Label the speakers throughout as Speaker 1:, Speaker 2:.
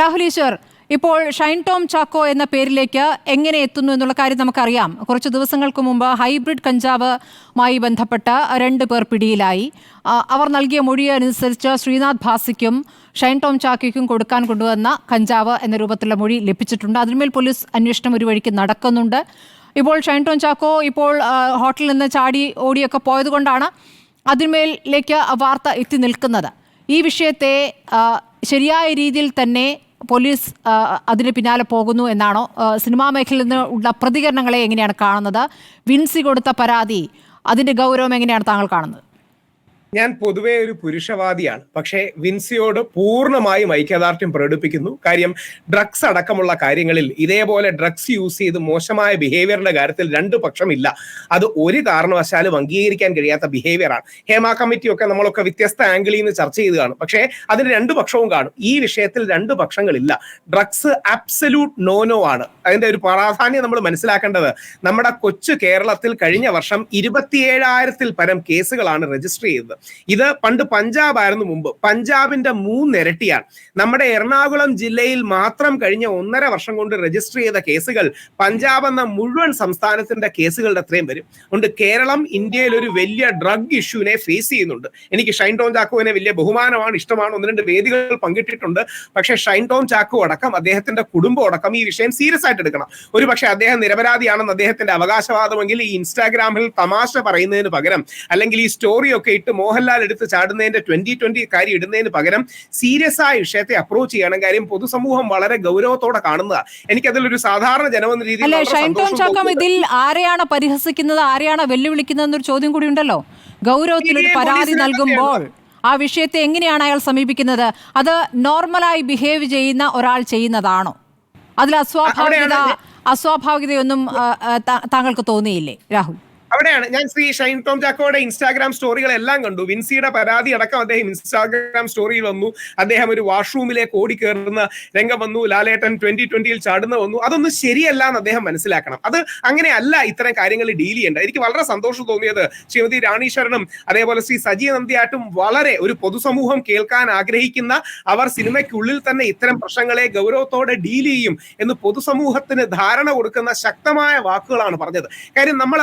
Speaker 1: രാഹുൽ ഈശ്വർ ഇപ്പോൾ ഷൈൻ ടോം ചാക്കോ എന്ന പേരിലേക്ക് എങ്ങനെ എത്തുന്നു എന്നുള്ള കാര്യം നമുക്കറിയാം. കുറച്ച് ദിവസങ്ങൾക്ക് മുമ്പ് ഹൈബ്രിഡ് കഞ്ചാവുമായി ബന്ധപ്പെട്ട രണ്ട് പേർ പിടിയിലായി. അവർ നൽകിയ മൊഴി അനുസരിച്ച് ശ്രീനാഥ് ഭാസിക്കും ഷൈൻ ടോം ചാക്കോയ്ക്കും കൊടുക്കാൻ കൊണ്ടുവന്ന കഞ്ചാവ് എന്ന രൂപത്തിലുള്ള മൊഴി ലഭിച്ചിട്ടുണ്ട്. അതിന്മേൽ പോലീസ് അന്വേഷണം ഒരു വഴിക്ക് നടക്കുന്നുണ്ട്. ഇപ്പോൾ ഷൈൻ ടോം ചാക്കോ ഇപ്പോൾ ഹോട്ടലിൽ നിന്ന് ചാടി ഓടിയൊക്കെ പോയതുകൊണ്ടാണ് അതിന്മേലേക്ക് വാർത്ത എത്തി നിൽക്കുന്നത്. ഈ വിഷയത്തെ ശരിയായ രീതിയിൽ തന്നെ പോലീസ് അതിന് പിന്നാലെ പോകുന്നു എന്നാണോ? സിനിമാ മേഖലയിൽ നിന്ന് ഉള്ള പ്രതികരണങ്ങളെ എങ്ങനെയാണ് കാണുന്നത്? വിൻസി കൊടുത്ത പരാതി അതിന്റെ ഗൗരവം എങ്ങനെയാണ് താങ്കൾ കാണുന്നത്?
Speaker 2: ഞാൻ പൊതുവേ ഒരു പുരുഷവാദിയാണ്. പക്ഷേ വിൻസിയോട് പൂർണമായും ഐക്യദാർഢ്യം പ്രകടിപ്പിക്കുന്നു. കാര്യം ഡ്രഗ്സ് അടക്കമുള്ള കാര്യങ്ങളിൽ ഇതേപോലെ ഡ്രഗ്സ് യൂസ് ചെയ്ത് മോശമായ ബിഹേവിയറിന്റെ കാര്യത്തിൽ രണ്ടു പക്ഷമില്ല. അത് ഒരു കാരണവശാലും അംഗീകരിക്കാൻ കഴിയാത്ത ബിഹേവിയറാണ്. ഹേമ കമ്മിറ്റി ഒക്കെ നമ്മളൊക്കെ വ്യത്യസ്ത ആംഗിളിൽ നിന്ന് ചർച്ച ചെയ്ത് കാണും പക്ഷേ അതിന് രണ്ടു പക്ഷവും കാണും. ഈ വിഷയത്തിൽ രണ്ട് പക്ഷങ്ങളില്ല. ഡ്രഗ്സ് അബ്സല്യൂട്ട് നോ നോ ആണ്. അതിന്റെ ഒരു പ്രാധാന്യം നമ്മൾ മനസ്സിലാക്കേണ്ടത് നമ്മുടെ കൊച്ചു കേരളത്തിൽ കഴിഞ്ഞ വർഷം ഇരുപത്തിയേഴായിരത്തിൽ പരം കേസുകളാണ് രജിസ്റ്റർ ചെയ്തത്. ഇത് പണ്ട് പഞ്ചാബ് ആയിരുന്നു മുമ്പ്. പഞ്ചാബിന്റെ മൂന്നിരട്ടിയാണ്. നമ്മുടെ എറണാകുളം ജില്ലയിൽ മാത്രം കഴിഞ്ഞ ഒന്നര വർഷം കൊണ്ട് രജിസ്റ്റർ ചെയ്ത കേസുകൾ പഞ്ചാബ് എന്ന മുഴുവൻ സംസ്ഥാനത്തിന്റെ കേസുകളുടെ അത്രയും വരും. അതുകൊണ്ട് കേരളം ഇന്ത്യയിൽ ഒരു വലിയ ഡ്രഗ് ഇഷ്യൂവിനെ ഫേസ് ചെയ്യുന്നുണ്ട്. എനിക്ക് ഷൈൻ ടോം ചാക്കോവിനെ വലിയ ബഹുമാനമാണ് ഇഷ്ടമാണ്. ഒന്ന് രണ്ട് വേദികൾ പങ്കിട്ടിട്ടുണ്ട്. പക്ഷേ ഷൈൻ ടോം ചാക്കോ അടക്കം അദ്ദേഹത്തിന്റെ കുടുംബം അടക്കം ഈ വിഷയം സീരിയസ് ആയിട്ട് എടുക്കണം. ഒരു പക്ഷേ അദ്ദേഹം നിരപരാധിയാണെന്ന് അദ്ദേഹത്തിന്റെ അവകാശവാദമെങ്കിൽ ഈ ഇൻസ്റ്റാഗ്രാമിൽ തമാശ പറയുന്നതിന് പകരം അല്ലെങ്കിൽ ഈ സ്റ്റോറിയൊക്കെ ഇട്ട് മോഹൻലാൽ എടുത്ത് ചാടുന്നതിന്റെ ട്വന്റി ട്വന്റി കാര്യം ഇടുന്നതിന് പകരം സീരിയസ് ആയ വിഷയത്തെ അപ്രോച്ച് ചെയ്യണം. കാര്യം പൊതുസമൂഹം വളരെ ഗൗരവത്തോടെ കാണുന്നതാണ് എനിക്കതിലൊരു സാധാരണ ജനമെന്ന രീതിയിൽ.
Speaker 1: ഇതിൽ ആരെയാണ് പരിഹസിക്കുന്നത് ആരെയാണ് വെല്ലുവിളിക്കുന്നത് എന്നൊരു ചോദ്യം കൂടി ഉണ്ടല്ലോ? ഗൗരവത്തിൽ ഒരു പരാതി നൽകുമ്പോൾ ആ വിഷയത്തെ എങ്ങനെയാണ് അയാൾ സമീപിക്കുന്നത്? അത് നോർമലായി ബിഹേവ് ചെയ്യുന്ന ഒരാൾ ചെയ്യുന്നതാണോ? അതിൽ അസ്വാഭാവികത അസ്വാഭാവികതയൊന്നും താങ്കൾക്ക് തോന്നിയില്ലേ? രാഹുൽ.
Speaker 2: അവിടെയാണ്. ഞാൻ ശ്രീ ഷൈൻ ടോം ചാക്കോയുടെ ഇൻസ്റ്റാഗ്രാം സ്റ്റോറികളെല്ലാം കണ്ടു. വിൻസിയുടെ പരാതി അടക്കം അദ്ദേഹം ഇൻസ്റ്റാഗ്രാം സ്റ്റോറിയിൽ വന്നു. അദ്ദേഹം ഒരു വാഷ്റൂമിലേക്ക് ഓടി കയറുന്ന രംഗം വന്നു. ലാലേട്ടൻ ട്വന്റി ട്വന്റിയിൽ ചാടുന്ന വന്നു. അതൊന്നും ശരിയല്ല എന്ന് അദ്ദേഹം മനസ്സിലാക്കണം. അത് അങ്ങനെയല്ല ഇത്തരം കാര്യങ്ങൾ ഡീൽ ചെയ്യേണ്ടത്. എനിക്ക് വളരെ സന്തോഷം തോന്നിയത് ശ്രീമതി രാണി ശരണും അതേപോലെ ശ്രീ സജി നന്ദിയാട്ടും വളരെ ഒരു പൊതുസമൂഹം കേൾക്കാൻ ആഗ്രഹിക്കുന്ന അവർ സിനിമയ്ക്കുള്ളിൽ തന്നെ ഇത്തരം പ്രശ്നങ്ങളെ ഗൗരവത്തോടെ ഡീൽ ചെയ്യും എന്ന് പൊതുസമൂഹത്തിന് ധാരണ കൊടുക്കുന്ന ശക്തമായ വാക്കുകളാണ് പറഞ്ഞത്. കാര്യം നമ്മൾ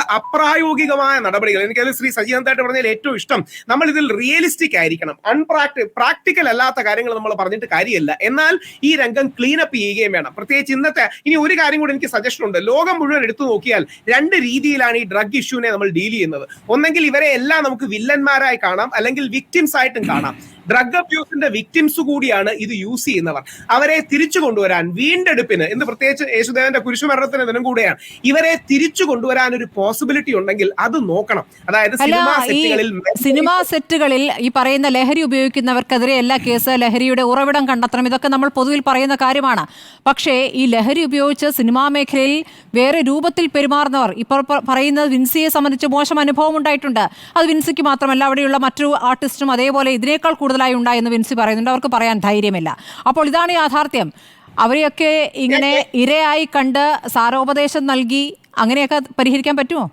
Speaker 2: അപ്രായോഗികമായ നടപടികൾ. എനിക്കത് ശ്രീ സജീവന്തായിട്ട് പറഞ്ഞതിൽ ഏറ്റവും ഇഷ്ടം നമ്മൾ ഇതിൽ റിയലിസ്റ്റിക് ആയിരിക്കണം. അൺപ്രാക്ടി പ്രാക്ടിക്കൽ അല്ലാത്ത കാര്യങ്ങൾ നമ്മൾ പറഞ്ഞിട്ട് കാര്യമില്ല. എന്നാൽ ഈ രംഗം ക്ലീൻ അപ്പ് ചെയ്യുകയും വേണം. പ്രത്യേകിച്ച് ഇന്നത്തെ ഇനി ഒരു കാര്യം കൂടി എനിക്ക് സജഷൻ ഉണ്ട്. ലോകം മുഴുവൻ എടുത്തു നോക്കിയാൽ രണ്ട് രീതിയിലാണ് ഈ ഡ്രഗ് ഇഷ്യൂവിനെ നമ്മൾ ഡീൽ ചെയ്യുന്നത്. ഒന്നെങ്കിൽ ഇവരെ എല്ലാം നമുക്ക് വില്ലന്മാരായി കാണാം. അല്ലെങ്കിൽ വിക്ടിംസ് ആയിട്ടും കാണാം. ഡ്രഗ് അബ്യൂസിന്റെ വിക്ടിംസ് കൂടിയാണ് ഇത് യൂസ് ചെയ്യുന്നവർ. അവരെ തിരിച്ചു കൊണ്ടുവരാൻ വീണ്ടെടുപ്പിന് എന്ന് പ്രത്യേകിച്ച് യേശുദേവന്റെ കുരിശുമരണത്തിന് ദിനം കൂടെയാണ്. ഇവരെ തിരിച്ചു കൊണ്ടുവരാൻ ഒരു പോസിബിലിറ്റി ഉണ്ടെങ്കിൽ അത് നോക്കണം. അതായത് സിനിമാ സെറ്റുകളിൽ
Speaker 1: സിനിമാ സെറ്റുകളിൽ ഈ പറയുന്ന ലഹരി ഉപയോഗിക്കുന്നവർക്കെതിരെ എല്ലാ കേസ് ലഹരിയുടെ ഉറവിടം കണ്ടെത്തണം. ഇതൊക്കെ നമ്മൾ പൊതുവിൽ പറയുന്ന കാര്യമാണ്. പക്ഷേ ഈ ലഹരി ഉപയോഗിച്ച് സിനിമാ മേഖലയിൽ വേറെ രൂപത്തിൽ പെരുമാറുന്നവർ ഇപ്പോൾ പറയുന്നത് വിൻസിയെ സംബന്ധിച്ച് മോശം അനുഭവം ഉണ്ടായിട്ടുണ്ട്. അത് വിൻസിക്ക് മാത്രമല്ല അവിടെയുള്ള മറ്റു ആർട്ടിസ്റ്റും അതേപോലെ ഇതിനേക്കാൾ കൂടുതലായി ഉണ്ടായെന്ന് വിൻസി പറയുന്നുണ്ട്. അവർക്ക് പറയാൻ ധൈര്യമില്ല. അപ്പോൾ ഇതാണ് യാഥാർത്ഥ്യം. അവരെയൊക്കെ ഇങ്ങനെ ഇരയായി കണ്ട് സാരോപദേശം നൽകി അങ്ങനെയൊക്കെ പരിഹരിക്കാൻ പറ്റുമോ?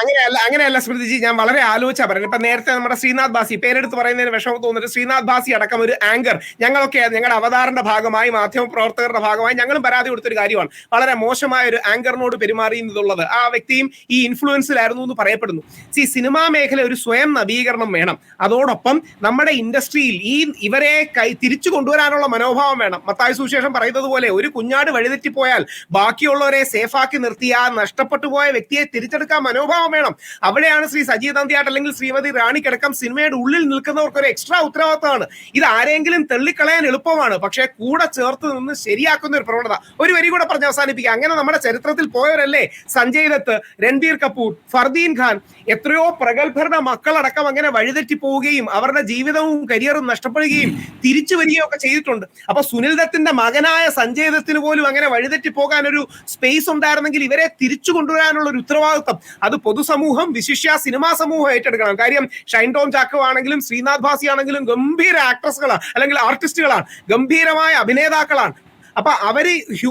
Speaker 2: അങ്ങനെയല്ല അങ്ങനെയല്ല സ്മൃതിജി ഞാൻ വളരെ ആലോചിച്ചാ പറയുന്നത്. ഇപ്പൊ നേരത്തെ നമ്മുടെ ശ്രീനാഥ് ബാസി പേരെടുത്ത് പറയുന്നതിന് വിഷമം തോന്നിട്ട് ശ്രീനാഥ് ഭാസി അടക്കം ഒരു ആങ്കർ ഞങ്ങളൊക്കെ ഞങ്ങളുടെ അവതാറിന്റെ ഭാഗമായി മാധ്യമ പ്രവർത്തകരുടെ ഭാഗമായി ഞങ്ങളും പരാതി കൊടുത്തൊരു കാര്യമാണ്. വളരെ മോശമായ ഒരു ആങ്കറിനോട് പെരുമാറി എന്നുള്ളത്. ആ വ്യക്തിയും ഈ ഇൻഫ്ലുവൻസിലായിരുന്നു എന്ന് പറയപ്പെടുന്നു. സി സിനിമാ മേഖല ഒരു സ്വയം നവീകരണം വേണം. അതോടൊപ്പം നമ്മുടെ ഇൻഡസ്ട്രിയിൽ ഈ ഇവരെ തിരിച്ചു കൊണ്ടുവരാനുള്ള മനോഭാവം വേണം. മത്തായ സുശേഷം പറയുന്നത് പോലെ ഒരു കുഞ്ഞാട് വഴിതെറ്റിപ്പോയാൽ ബാക്കിയുള്ളവരെ സേഫാക്കി നിർത്തി ആ നഷ്ടപ്പെട്ടു പോയ വ്യക്തിയെ തിരിച്ചെടുക്കാൻ മനോഭാവം വേണം. അവിടെയാണ് ശ്രീ സജീവ് നന്ദിയാട്ട് അല്ലെങ്കിൽ ശ്രീമതി റാണി റാണിക്കടക്കം സിനിമയുടെ ഉള്ളിൽ നിൽക്കുന്നവർക്ക് ഒരു എക്സ്ട്രാ ഉത്തരവാദിത്തമാണ് ഇത് ആരെങ്കിലും തള്ളിക്കളയാൻ എളുപ്പമാണ്. പക്ഷേ കൂടെ ചേർത്ത് നിന്ന് ശരിയാക്കുന്ന ഒരു പ്രവണത. ഒരു വരി കൂടെ പറഞ്ഞ് അവസാനിപ്പിക്കുക അങ്ങനെ നമ്മുടെ ചരിത്രത്തിൽ പോയവരല്ലേ? സഞ്ജയ് ദത്ത് രൺബീർ കപൂർ ഫർദീൻ ഖാൻ. എത്രയോ പ്രഗത്ഭരുടെ മക്കളടക്കം അങ്ങനെ വഴിതെറ്റി പോവുകയും അവരുടെ ജീവിതവും കരിയറും നഷ്ടപ്പെടുകയും തിരിച്ചു വരികയും ഒക്കെ ചെയ്തിട്ടുണ്ട്. അപ്പൊ സുനിൽ ദത്തിന്റെ മകനായ സഞ്ജയ് ദത്തിന് പോലും അങ്ങനെ വഴിതെറ്റി പോകാൻ ഒരു സ്പേസ് ഉണ്ടായിരുന്നെങ്കിൽ ഇവരെ തിരിച്ചു കൊണ്ടുവരാനുള്ള ഒരു ഉത്തരവാദിത്വം. അത് പൊതുസമൂഹം വിശിഷ്യ സിനിമാ സമൂഹം ഏറ്റെടുക്കണം. കാര്യം ഷൈൻ ടോം ചാക്കോ ആണെങ്കിലും ശ്രീനാഥ് ഭാസി ആണെങ്കിലും ഗംഭീര ആക്ട്രസുകളാണ് അല്ലെങ്കിൽ ആർട്ടിസ്റ്റുകളാണ് ഗംഭീരമായ അഭിനേതാക്കളാണ്. അപ്പൊ അവർ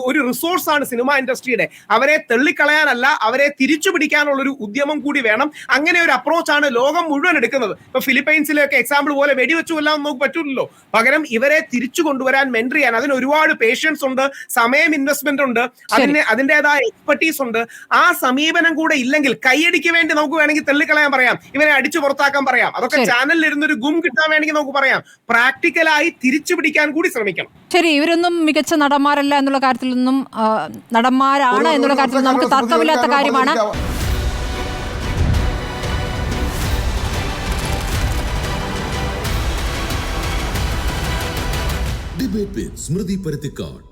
Speaker 2: ഒരു റിസോഴ്സ് ആണ് സിനിമ ഇൻഡസ്ട്രിയുടെ അവരെ തള്ളിക്കളയാനല്ല അവരെ തിരിച്ചു പിടിക്കാനുള്ള ഒരു ഉദ്യമം കൂടി വേണം. അങ്ങനെ ഒരു അപ്രോച്ചാണ് ലോകം മുഴുവൻ എടുക്കുന്നത്. ഇപ്പൊ ഫിലിപ്പൈൻസിലൊക്കെ എക്സാമ്പിൾ പോലെ വെടിവെച്ചു എല്ലാം നമുക്ക് പറ്റില്ലല്ലോ പകരം ഇവരെ തിരിച്ചു കൊണ്ടുവരാൻ മെന്റർ ചെയ്യാൻ. അതിന് ഒരുപാട് പേഷ്യൻസ് ഉണ്ട് സമയം ഇൻവെസ്റ്റ്മെന്റ് ഉണ്ട് അതിന് അതിന്റെതായ എക്സ്പെർട്ടീസ് ഉണ്ട്. ആ സമീപനം കൂടെ ഇല്ലെങ്കിൽ കൈയടിക്ക് വേണ്ടി നമുക്ക് വേണമെങ്കിൽ തള്ളിക്കളയാൻ പറയാം. ഇവരെ അടിച്ചു പുറത്താക്കാൻ പറയാം. അതൊക്കെ. ചാനലിൽ ഇരുന്നൊരു ഗും കിട്ടാൻ വേണമെങ്കിൽ നമുക്ക് പറയാം. പ്രാക്ടിക്കലായി തിരിച്ചു പിടിക്കാൻ കൂടി ശ്രമിക്കണം.
Speaker 1: ശരി ഇവരൊന്നും മികച്ച നടന്മാരല്ല എന്നുള്ള കാര്യത്തിൽ നിന്നും നടന്മാരാണ് എന്നുള്ള കാര്യത്തിൽ നമുക്ക് തർക്കമില്ലാത്ത കാര്യമാണ്.
Speaker 3: ഡിബേറ്റ് സ്മൃതി പരുത്തിക്കാട്.